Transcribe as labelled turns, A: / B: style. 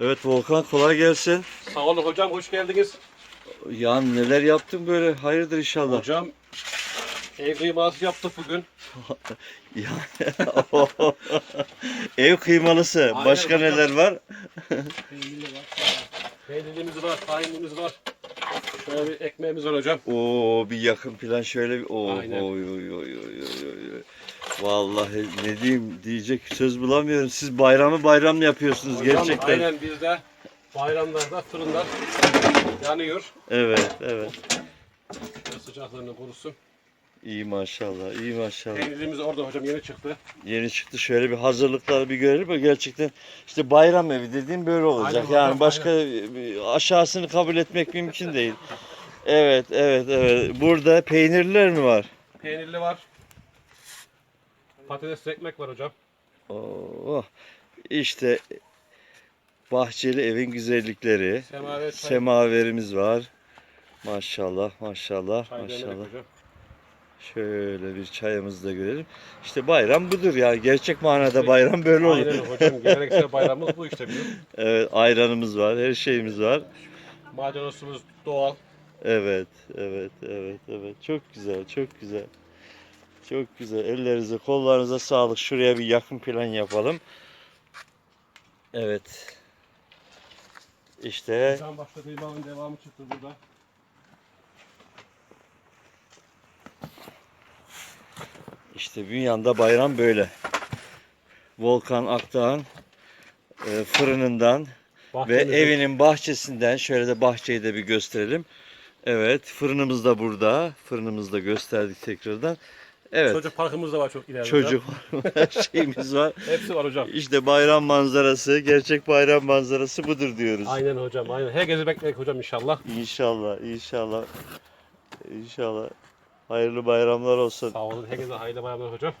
A: Evet Volkan kolay gelsin.
B: Sağ olun hocam, hoş geldiniz.
A: Ya neler yaptın böyle? Hayırdır inşallah.
B: Hocam, ev kıyması yaptık bugün.
A: Ya, Ev kıymalısı.
B: Aynen
A: Başka
B: hocam.
A: neler var?
B: Peynirimiz var, tahinimiz var. Şöyle bir ekmeğimiz var hocam.
A: Oo bir yakın plan şöyle bir oo,
B: Aynen.
A: oy, oy, oy, oy, oy, oy. Vallahi ne diyeyim diyecek söz bulamıyorum. Siz bayramı bayram yapıyorsunuz
B: Hocam,
A: gerçekten.
B: Aynen bizde bayramlarda fırınlar yanıyor.
A: Evet, evet.
B: Şöyle sıcaklığını korusun.
A: İyi maşallah, iyi maşallah.
B: Peynirimiz orada hocam yeni çıktı.
A: Yeni çıktı şöyle bir hazırlıkları bir görelim. Gerçekten işte bayram evi dediğim böyle olacak.
B: Aynen
A: yani başka aşağısını kabul etmek mümkün değil. Evet, evet, evet. Burada peynirler mi var?
B: Peynirli var. Patates ekmek var hocam.
A: Oo, işte bahçeli evin güzellikleri.
B: Semaver çay,
A: Semaverimiz var. Maşallah, maşallah,
B: çay demlemek
A: maşallah.
B: hocam.
A: Şöyle bir çayımızı da görelim. İşte bayram budur ya. Gerçek manada bayram böyle olur.
B: Aynen hocam. Geleneksel bayramımız bu işte bizim.
A: Evet, ayranımız var, her şeyimiz var.
B: Maydanozdumuz doğal.
A: Evet, evet, evet, evet. Çok güzel, çok güzel. Çok güzel. Ellerinize, kollarınıza sağlık. Şuraya bir yakın plan yapalım. Evet. İşte
B: Hocam başta kıymanın devamı çıktı burada.
A: işte Bünyan'da bayram böyle. Volkan Akdağ'ın e, fırınından ve
B: Bahçemizde-
A: evinin bahçesinden şöyle de bahçeyi de bir gösterelim. Evet, fırınımız da burada. Fırınımızı da gösterdik tekrardan. Evet.
B: Çocuk parkımız da var çok ileride.
A: Çocuk var, her şeyimiz var.
B: Hepsi var hocam.
A: İşte bayram manzarası, gerçek bayram manzarası budur diyoruz.
B: Aynen hocam aynen. Herkesi bekleyek hocam inşallah.
A: İnşallah, inşallah. İnşallah. Hayırlı bayramlar olsun.
B: Sağ olun. Herkese hayırlı bayramlar hocam.